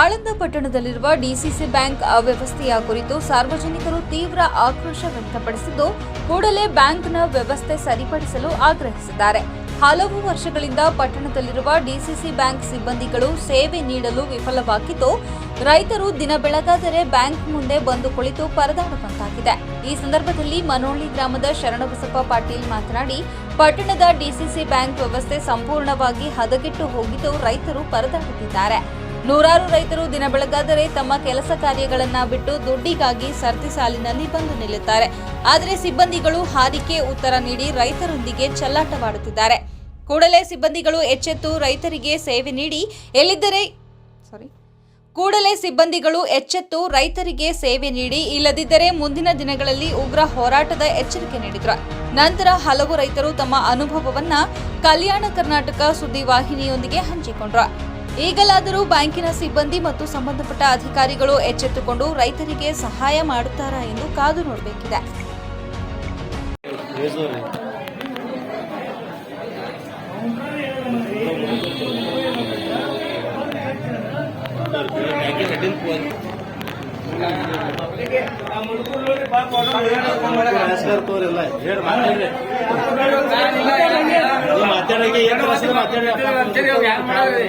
ಆಳಂದ ಪಟ್ಟಣದಲ್ಲಿರುವ DCC bank ಅವ್ಯವಸ್ಥೆಯ ಕುರಿತು ಸಾರ್ವಜನಿಕರು ತೀವ್ರ ಆಕ್ರೋಶ ವ್ಯಕ್ತಪಡಿಸಿದ್ದು, ಕೂಡಲೇ ಬ್ಯಾಂಕ್ನ ವ್ಯವಸ್ಥೆ ಸರಿಪಡಿಸಲು ಆಗ್ರಹಿಸಿದ್ದಾರೆ. ಹಲವು ವರ್ಷಗಳಿಂದ ಪಟ್ಟಣದಲ್ಲಿರುವ ಡಿಸಿಸಿ ಬ್ಯಾಂಕ್ ಸಿಬ್ಬಂದಿಗಳು ಸೇವೆ ನೀಡಲು ವಿಫಲವಾಗಿದ್ದು, ರೈತರು ದಿನ ಬೆಳಗಾದರೆ ಬ್ಯಾಂಕ್ ಮುಂದೆ ಬಂದು ಕುಳಿತು ಪರದಾಡುವಂತಾಗಿದೆ. ಈ ಸಂದರ್ಭದಲ್ಲಿ ಮನೋಳ್ಳಿ ಗ್ರಾಮದ ಶರಣಬಸಪ್ಪ ಪಾಟೀಲ್ ಮಾತನಾಡಿ, ಪಟ್ಟಣದ ಡಿಸಿಸಿ ಬ್ಯಾಂಕ್ ವ್ಯವಸ್ಥೆ ಸಂಪೂರ್ಣವಾಗಿ ಹದಗೆಟ್ಟು ಹೋಗಿದ್ದು ರೈತರು ಪರದಾಡುತ್ತಿದ್ದಾರೆ. ನೂರಾರು ರೈತರು ದಿನ ಬೆಳಗಾದರೆ ತಮ್ಮ ಕೆಲಸ ಕಾರ್ಯಗಳನ್ನು ಬಿಟ್ಟು ದುಡ್ಡಿಗಾಗಿ ಸರ್ತಿ ಸಾಲಿನಲ್ಲಿ ಬಂದು ನಿಲ್ಲುತ್ತಾರೆ. ಆದರೆ ಸಿಬ್ಬಂದಿಗಳು ಹಾರಿಕೆ ಉತ್ತರ ನೀಡಿ ರೈತರೊಂದಿಗೆ ಚಲ್ಲಾಟವಾಡುತ್ತಿದ್ದಾರೆ. ಕೂಡಲೇ ಸಿಬ್ಬಂದಿಗಳು ಎಚ್ಚೆತ್ತು ರೈತರಿಗೆ ಸೇವೆ ನೀಡಿ ಎಲ್ಲಿದ್ದರೆ ಸಾರಿ ಕೂಡಲೇ ಸಿಬ್ಬಂದಿಗಳು ಎಚ್ಚೆತ್ತು ರೈತರಿಗೆ ಸೇವೆ ನೀಡಿ ಇಲ್ಲದಿದ್ದರೆ ಮುಂದಿನ ದಿನಗಳಲ್ಲಿ ಉಗ್ರ ಹೋರಾಟದ ಎಚ್ಚರಿಕೆ ನೀಡಿದರು. ನಂತರ ಹಲವು ರೈತರು ತಮ್ಮ ಅನುಭವವನ್ನ ಕಲ್ಯಾಣ ಕರ್ನಾಟಕ ಸುದ್ದಿವಾಹಿನಿಯೊಂದಿಗೆ ಹಂಚಿಕೊಂಡ್ರು. ಈಗಲಾದರೂ ಬ್ಯಾಂಕಿನ ಸಿಬ್ಬಂದಿ ಮತ್ತು ಸಂಬಂಧಪಟ್ಟ ಅಧಿಕಾರಿಗಳು ಎಚ್ಚೆತ್ತುಕೊಂಡು ರೈತರಿಗೆ ಸಹಾಯ ಮಾಡುತ್ತಾರಾ ಎಂದು ಕಾದು ನೋಡಬೇಕಿದೆ. ಮಾತಾಡಿ.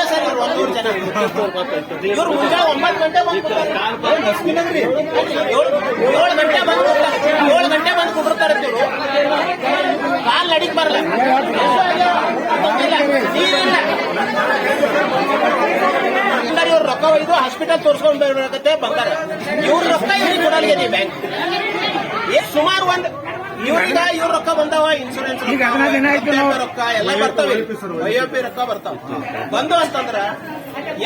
ಒಂದೂರು ಜನ ಇವ್ರು ಮುಂಜಾನೆ ಒಂಬತ್ತು ಗಂಟೆ ಬಂದು ಕೂತ್ತಾರೆ. ಏಳು ಏಳು ಗಂಟೆ ಬಂದು ಕೂತ್ತಾರೆ. ಏಳು ಗಂಟೆ ಬಂದು ಕುದುರ್ತಾರೆ ಇವ್ರು ಕಾಲ್ ನಡಿಕ್ ಬರಲ್ಲ ಗೊತ್ತಿಲ್ಲ, ನೀರಿಲ್ಲ ಅಂದ್ರೆ ಇವ್ರು ರೊಕ್ಕ ಒಯ್ದು ಹಾಸ್ಪಿಟಲ್ ತೋರ್ಸ್ಕೊಂಡ್ ಬರ್ಬೇಕಂತೆ ಬಂದಾರೆ ಇವ್ರ ರೊಕ್ಕ ಇವ್ರಿಗೆ ಕೊಡಲ್ಗೆ ಬ್ಯಾಂಕ್ ಏ ಸುಮಾರು ಒಂದ್ ಇವ್ರೀಗ ಇವ್ರ ರೊಕ್ಕ ಬಂದಾವ ಇನ್ಸೂರೆನ್ಸ್ ರೊಕ್ಕ ಎಲ್ಲ ಬರ್ತಾವೆ. ಪಿ ರೊಕ್ಕ ಬರ್ತಾವ. ಬಂದು ಅಂತಂದ್ರ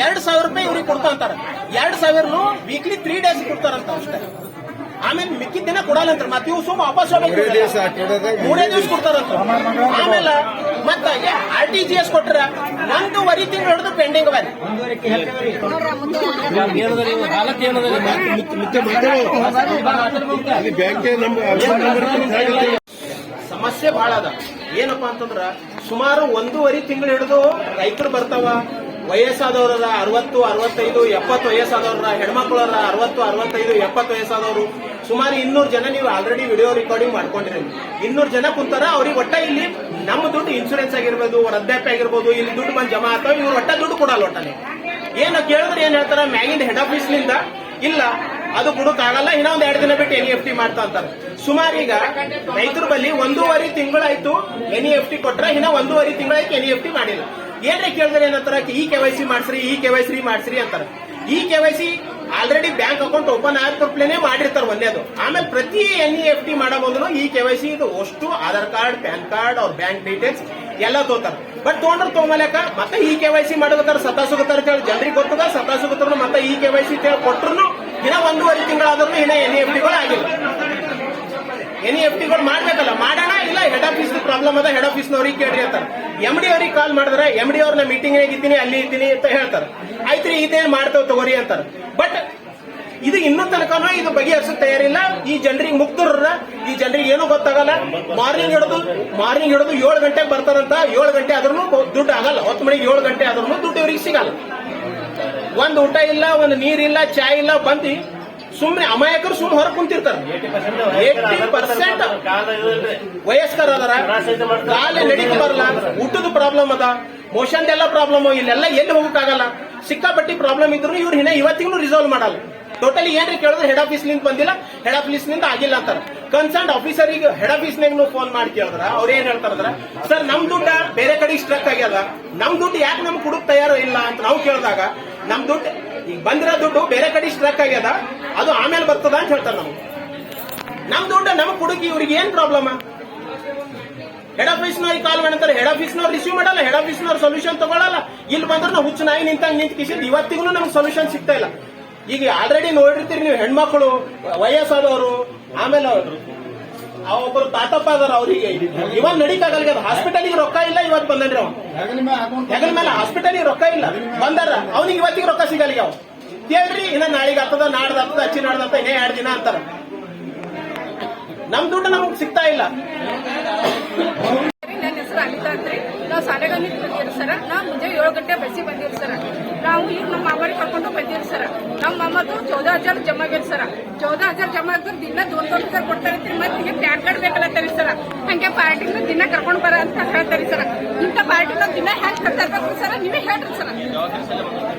ಎರಡ್ ಸಾವಿರ ರೂಪಾಯಿ ಇವ್ರಿಗೆ ಕೊಡ್ತಾ ಅಂತಾರ. ಎರಡ್ ಸಾವಿರನು ವೀಕ್ಲಿ ತ್ರೀ ಡೇಸ್ ಕೊಡ್ತಾರಂತ ಅಷ್ಟೇ. ಆಮೇಲೆ ಮಿಕ್ಕಿದ ದಿನ ಕೊಡಲ್ಲ ಅಂತ ಮತ್ತೆ ಇವು ಸುಮ್ಮ ವಾಪಸ್ ಹೋಗ್ಬೇಕು ಮೂರೇ ದಿವಸ ಕೊಡ್ತಾರಂತ. ಆಮೇಲೆ ಮತ್ತ ಆರ್ ಟಿ ಜಿ ಎಸ್ ಕೊಟ್ರ ಒಂದೂವರೆ ತಿಂಗಳು ಹಿಡಿದು ಪೆಂಡಿಂಗ್ ಬರೀ ಸಮಸ್ಯೆ ಬಹಳ ಅದ ಏನಪ್ಪಾ ಅಂತಂದ್ರ ಸುಮಾರು ಒಂದೂವರೆ ತಿಂಗಳು ಹಿಡಿದು ರೈತರು ಬರ್ತಾವ ವಯಸ್ಸಾದವ್ರ ಅರವತ್ತು, ಅರವತ್ತೈದು, ಎಪ್ಪತ್ತು ವಯಸ್ಸಾದವ್ರ ಹೆಣ್ಮಕ್ಳರ ಅರವತ್ತು, ಅರವತ್ತೈದು, ಎಪ್ಪತ್ತು ವಯಸ್ಸಾದವರು, ಸುಮಾರು ಇನ್ನೂರು ಜನ ನೀವು ಆಲ್ರೆಡಿ ವಿಡಿಯೋ ರೆಕಾರ್ಡಿಂಗ್ ಮಾಡ್ಕೊಂಡಿರಿ. ಇನ್ನೂರು ಜನ ಕುಂತಾರ, ಅವ್ರಿಗೆ ಒಟ್ಟ ಇಲ್ಲಿ ನಮ್ಮ ದುಡ್ಡು ಇನ್ಶೂರೆನ್ಸ್ ಆಗಿರ್ಬೋದು ವೃದ್ಧಾಪ್ಯ ಆಗಿರ್ಬೋದು, ಇಲ್ಲಿ ದುಡ್ಡು ಬಂದು ಜಮಾ ಆಗ್ತಾವ, ಇವ್ರು ಒಟ್ಟ ದುಡ್ಡು ಕೊಡಲ್ಲ ಒಟ್ಟನೆ. ಏನು ಕೇಳಿದ್ರೆ ಏನ್ ಹೇಳ್ತಾರ, ಮ್ಯಾಗಿಂದ ಹೆಡ್ ಆಫೀಸ್ನಿಂದ, ಇಲ್ಲ, ಅದು ಆಗಲ್ಲ ಇನ್ನೊಂದು ಎರಡು ದಿನ ಬಿಟ್ಟು ಎನ್ ಎಫ್ ಟಿ ಮಾಡ್ತಾ ಅಂತಾರೆ ಸುಮಾರು ಈಗ ರೈತರ ಬಳಿ ಒಂದೂವರೆ ತಿಂಗಳಾಯ್ತು ಎನ್ ಎಫ್ ಟಿ ಕೊಟ್ರೆ, ಇನ್ನ ಒಂದೂವರೆ ತಿಂಗಳಾಯ್ತು ಎನ್ ಎಫ್ ಟಿ ಮಾಡಿಲ್ಲ. ಏನ್ರಿ ಕೇಳಿದ್ರೆ ಏನಂತಾರ ಈ ಕೆ ವೈ ಸಿ ಮಾಡ್ಸ್ರಿ, ಈ ಕೆ ವೈ ಸಿ ಮಾಡ್ಸ್ರಿ ಅಂತಾರೆ. ಈ K Y C already bank account open ಆಗಪ್ಲೇನೆ ಮಾಡಿರ್ತಾರೆ ಒಂದೇದು ಆಮೇಲೆ ಪ್ರತಿ ಎನ್ ಇ ಎಫ್ ಟಿ ಮಾಡೋ ಈ ಕೆ ವೈ ಸಿ ಇದು ಅಷ್ಟು ಆಧಾರ್ ಕಾರ್ಡ್, ಪ್ಯಾನ್ ಕಾರ್ಡ್, ಅವ್ರ ಬ್ಯಾಂಕ್ ಡೀಟೇಲ್ಸ್ ಎಲ್ಲ ತೋತಾರ. ಬಟ್ ತೊಗೊಂಡ್ರೆ ತಗೊಂಬಲ್ಯಾಕ ಮತ್ತೆ ಈ ಕೆ ವೈ ಸಿ ಮಾಡ್ಬೇಕಾದ್ರೆ ಸತಾ ಸುಗತಾರ ಕೇಳಿ ಜನರಿಗೆ ಗೊತ್ತದ, ಸತಾ ಸುಗತಾರ ಮತ್ತೆ ಈ ಕೆ ವೈ ಸಿ ಕೊಟ್ಟರು ಇನ್ನ ಒಂದೂವರೆ ತಿಂಗಳಾದ್ರೂ ಇನ್ನ ಎನ್ ಎಫ್ ಟಿಗಳು ಆಗಿಲ್ಲ. ಎನ್ ಎಫ್ ಟಿಗಳು ಮಾಡ್ಬೇಕಲ್ಲ, ಮಾಡೋಣ, ಇಲ್ಲ ಹೆಡ್ ಆಫೀಸ್ ಪ್ರಾಬ್ಲಮ್ ಅದ ಹೆಡ್ ಆಫೀಸ್ನವ್ರಿಗೆ ಕೇಳ್ರಿ ಅಂತಾರೆ. ಎಂ ಡಿ ಅವ್ರಿಗೆ ಕಾಲ್ ಮಾಡಿದ್ರೆ ಎಂ ಡಿ ಅವ್ರನ್ನ ಮೀಟಿಂಗ್ ಇದ್ದೀನಿ, ಅಲ್ಲಿ ಇದ್ದೀನಿ ಅಂತ ಹೇಳ್ತಾರೆ. ಆಯ್ತ್ರಿ, ಇದೇನ್ ಮಾಡ್ತೇವೆ ತಗೋರಿ ಅಂತಾರೆ. ಬಟ್ ಇದು ಇನ್ನೂ ತನಕನೂ ಇದು ಬಗೆಹರಿಸಕ್ ತಯಾರಿಲ್ಲ. ಈ ಜನರಿಗೆ ಮುಕ್ತರು ಈ ಜನರಿಗೆ ಏನೂ ಗೊತ್ತಾಗಲ್ಲ. ಮಾರ್ನಿಂಗ್ ಹಿಡಿದು ಮಾರ್ನಿಂಗ್ ಹಿಡಿದು ಏಳು ಗಂಟೆಗೆ ಬರ್ತಾರಂತ, ಏಳು ಗಂಟೆ ಆದ್ರೂ ದುಡ್ಡು ಆಗಲ್ಲ. ಹೊತ್ತು ಮಣಿಗೆ ಏಳು ಗಂಟೆ ಆದ್ರೂ ದುಡ್ಡು ಇವ್ರಿಗೆ ಸಿಗಲ್ಲ. ಒಂದು ಊಟ ಇಲ್ಲ, ಒಂದು ನೀರಿಲ್ಲ, ಚಾಯ್ ಇಲ್ಲ, ಬಂದು ಸುಮ್ನೆ ಅಮಾಯಕರು ಸುಮ್ ಹೊರ ಕುಂತಿರ್ತಾರೆ. ಪರ್ಸೆಂಟ್ ವಯಸ್ಕರ ಕಾಲ ಬರಲ್ಲ. ಊಟದ ಪ್ರಾಬ್ಲಮ್ ಅದ. ಮೋಷನ್ ಎಲ್ಲ ಪ್ರಾಬ್ಲಮ್ ಇಲ್ಲೆಲ್ಲ ಎಲ್ಲಿ ಹೋಗಕ್ಕಾಗಲ್ಲ. ಸಿಕ್ಕಾಪಟ್ಟಿ ಪ್ರಾಬ್ಲಮ್ ಇದ್ರು ಇವ್ರು ಹಿನ್ನೆ ಇವತ್ತಿಗೂ ರಿಸಾಲ್ವ್ ಮಾಡಲ್ಲ. ಟೋಟಲಿ ಏನ್ರಿ ಕೇಳಿದ್ರೆ ಹೆಡ್ ಆಫೀಸ್ನಿಂದ ಬಂದಿಲ್ಲ ಹೆಡ್ ಆಫೀಸ್ನಿಂದ ಆಗಿಲ್ಲ ಅಂತಾರ. ಕನ್ಸರ್ನ್ ಈಗ ಹೆಡ್ ಆಫೀಸ್ ನಾಗ ಫೋನ್ ಮಾಡಿ ಕೇಳಿದ್ರ, ಅವ್ರ ಏನ್ ಹೇಳ್ತಾರಂದ್ರ, ಸರ್, ನಮ್ ದುಡ್ಡ ಬೇರೆ ಕಡೆ ಸ್ಟ್ರಕ್ ಆಗ್ಯದ. ನಮ್ ದುಡ್ಡು ಯಾಕೆ ನಮ್ ಕುಡಕ್ ತಯಾರು ಇಲ್ಲ? ಅಂತ ನಾವು ಕೇಳಿದಾಗ, ನಮ್ ದುಡ್ಡು, ಈಗ ಬಂದಿರೋ ದುಡ್ಡು ಬೇರೆ ಕಡೆ ಸ್ಟ್ರಕ್ ಆಗ್ಯದ. ಅದು ಆಮೇಲೆ ಬರ್ತದ ಅಂತ ಹೇಳ್ತಾರೆ ನಮ್ಗೆ. ನಮ್ ದುಡ್ಡು ನಮ್ ಕುಡುಕಿ ಇವ್ರಿಗೆ ಏನ್ ಪ್ರಾಬ್ಲಮ್ ಹೆಡ್ ಆಫೀಸ್ನವ್ರಿಗೆ ಕಾಲ್ ಮಾಡ್ತಾರೆ ಹೆಡ್ ಆಫೀಸ್ನವ್ರು ರಿಸೀವ್ ಮಾಡಲ್ಲ ಹೆಡ್ ಆಫೀಸ್ನವ್ರು ಸೊಲ್ಯೂಷನ್ ತಗೊಳ್ಳಲ್ಲ ಇಲ್ಲಿ ಬಂದ್ರೆ ನಾವು ಹುಚ್ಚು ನಾಯಿ ನಿಂತಂಗ್ ನಿಂತ ಕಿಸಿದ್ ಇವತ್ತಿಗೂ ನಮ್ಗೆ ಸೊಲ್ಯೂಷನ್ ಸಿಗ್ತಾ ಇಲ್ಲ. ಈಗ ಆಲ್ರೆಡಿ ನೋಡಿರ್ತೀರಿ ನೀವು ಹೆಣ್ಮಕ್ಳು ವಯಸ್ಸಾದವರು ಆಮೇಲೆ ಅವ ಒಬ್ರು ತಾತಪ್ಪ ಅದಾರ ಅವರಿಗೆ. ಇವನ್ ನಡಿಕಾಗಲ್ಲ ಹಾಸ್ಪಿಟಲ್ಗೆ ರೊಕ್ಕ ಇಲ್ಲ ಇವತ್ತು ಬಂದನ್ರಿ ಅವ್ನು. ಹೆಗಲ ಮೇಲೆ ಹಾಸ್ಪಿಟಲ್ಗೆ ರೊಕ್ಕ ಇಲ್ಲ. ಬಂದಾರ ಅವ್ನಿಗೆ ಇವತ್ತಿಗೆ ರೊಕ್ಕ ಸಿಗಲ್ಲ ಅವ್ ಕೇಳ್ರಿ ಇನ್ನ ನಾಳೆಗೆ ಹತ್ತದ ನಾಡ್ದ ಹತ್ತದ ಅಚ್ಚಿ ನಾಡ್ದ ಅಂತ ಇನ್ನೇ ಎರಡು ದಿನ ಅಂತಾರ. ನಮ್ ದುಡ್ಡು ನಮಗ್ ಸಿಗ್ತಾ ಇಲ್ಲ. ನನ್ನ ಹೆಸರು ಅನಿತಾ ಅಂತ್ರಿ ನಾವು ಸಾಲೆಗಂದಿ ಬಂದಿರಿ ಸರ. ನಾವು ಮುಂಜಾನೆ ಏಳು ಗಂಟೆ ಬಸ್ಸಿ ಬಂದಿರಿ ಸರ. ನಾವು ಈಗ ನಮ್ಮ ಮಾವಾರಿ ಕರ್ಕೊಂಡು ಬಂದಿರಿ ಸರ. ನಮ್ಮ ಮಾಮದು ಚೌದ ಹಜಾರ್ ಜಮಾ ಆಗ್ಯಾರ ಸರ. ಚೌದ ಹಜಾರ್ ಜಮಾ ಆಗಿದ್ರೆ ದಿನ ದೊಡ್ಡ ದೊಡ್ಡ ಸರ್ ಕೊಡ್ತಾರೆ ಮತ್ತೆ ಪ್ಯಾನ್ ಕಾರ್ಡ್ ಬೇಕಲ್ಲತ್ತಾರಿ ಸರ. ಹಂಗೆ ಪಾರ್ಟಿನ ದಿನ ಕರ್ಕೊಂಡು ಬರ ಅಂತ ಹೇಳ್ತಾರೆ ಸರ. ಪಾರ್ಟಿನ ದಿನ ಹೆಂಗ್ ಕರ್ತಾರೆ ಸರ ನೀವೇ ಹೇಳ್ರಿ ಸರ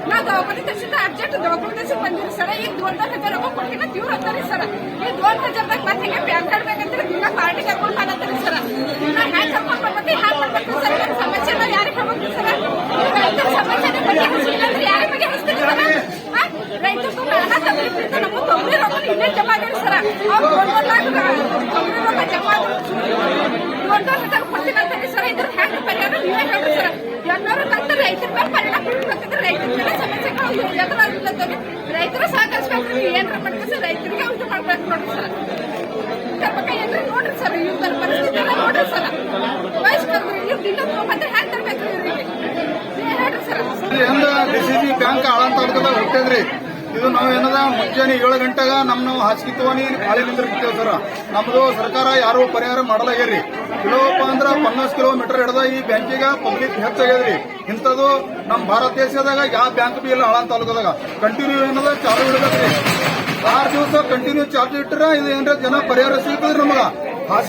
ನಾವು ದವಾಖಾನೆ ತಕ್ಷಣ ಅರ್ಜೆಂಟ್ ದವಾಖಾನೆ ತಕ್ಷಣ ಬಂದಿರಿ ಸರ ಈಗ ದೊಡ್ಡ ಹಜಾರ್ ರೊಕ್ಕ ಕೊಡ್ತೀನಿ ಅಂತ ಇವ್ರು ಅಂತಾರಿ ಸರ ಈ ದೊಡ್ಡ ಹಜಾರ್ದಾಗ ಮತ್ತೆ ಹೆಂಗೆ ಪ್ಯಾನ್ ಕಾರ್ಡ್ ಬೇಕಂದ್ರೆ ದಿನ ಪಾರ್ಟಿ ಕರ್ಕೊಂಡು ಬರತ್ತಾರೆ ಸರ ದಿನ ಹ್ಯಾಂಗ್ ಕರ್ಕೊಂಡು ಬರ್ಬೇಕು ಹ್ಯಾಂಗ್ ಮಾಡ್ಬೇಕು ಸರ್ ಇದ್ರ ಸಮಸ್ಯೆ ನಾವು ಯಾರಿಗೆ ಹೇಳ್ಬೇಕು ಸರ್ ಈ ರೈತರ ಸಮಸ್ಯೆ ಬಗೆಹರಿಸಿಲ್ಲ ಅಂದ್ರೆ ಯಾರಿಗೆ ಬಗೆಹರಿಸ್ತೀರಿ ಸರ್ ಹಾ? ರೈತರಿಗೂ ಹಣ ತಗೊಳ್ಳಿಕ್ಕಿಂತ ನಮ್ಮ ತೊಗರಿ ರೊಕ್ಕ ಇನ್ನೇ ಜಮಾ ಆಗಿರಿ ಸರ್ ಅವ್ರು ಒಂದ್ ಒಂದ್ ಲಾಖ ತೊಗರಿ ರೊಕ್ಕ ಜಮಾ ದೊಡ್ಡ ಹಜಾರ್ ಸರ್, ಇದ್ರ ಹ್ಯಾಂಗ್ ಪರಿಹಾರ ಎಲ್ಲರೂ ರೈತರ ಮೇಲೆ ಪರಿಣಾಮ ರೈತರ ರೈತರ ರೈತರಿಗೆ ಇದು ಮಾಡ್ಬೇಕು ನೋಡ್ರಿ ಸರ್. ಸರ್ ಇವ್ರ ನೋಡ್ರಿ ಸರ್. ವಯಸ್ಕರು ಇವ್ರು ಸರ್. ಡಿಸಿಸಿ ಬ್ಯಾಂಕ್ ತಾಲೂಕದಾಗ ಹುಟ್ಟಿದ್ರಿ ಇದು ನಾವು ಏನದ ಮುಂಜಾನೆ ಏಳು ಗಂಟೆಗ ನಮ್ಮ ನಾವು ಹಾಸಿಗೆ ತಗೊಂಡು ಬಾಳೆ ನಿಂದಿರ್ತೀವಿ ಸರ್. ನಮ್ದು ಸರ್ಕಾರ ಯಾರು ಪರಿಹಾರ ಮಾಡಲಾಗ್ಯಾರಿ. ಕಿಲೋಪ್ಪ ಅಂದ್ರ ಪನ್ನಾಸ್ ಕಿಲೋಮೀಟರ್ ಹಿಡ್ದ ಈ ಬ್ಯಾಂಕಿಗ ಪಬ್ಲಿಕ್ ಹೆಚ್ಚಾಗ್ಯದ್ರಿ ಇಂಥದ್ದು ನಮ್ಮ ಭಾರತ ದೇಶದಾಗ ಯಾವ ಬ್ಯಾಂಕ್ ಬಿ ಇಲ್ಲ ಆಳಂತ ತಾಲೂಕದಾಗ. ಕಂಟಿನ್ಯೂ ಏನದ ಚಾಲು ಇಡಬೇಕ್ರಿ ಆರು ದಿವಸ ಕಂಟಿನ್ಯೂ ಚಾರ್ಜ್ ಇಟ್ಟರೆ ಇದು ಏನ್ರ ಜನ ಪರಿಹಾರ ಸಿಗ್ತದ್ರಿ ನಮಗ.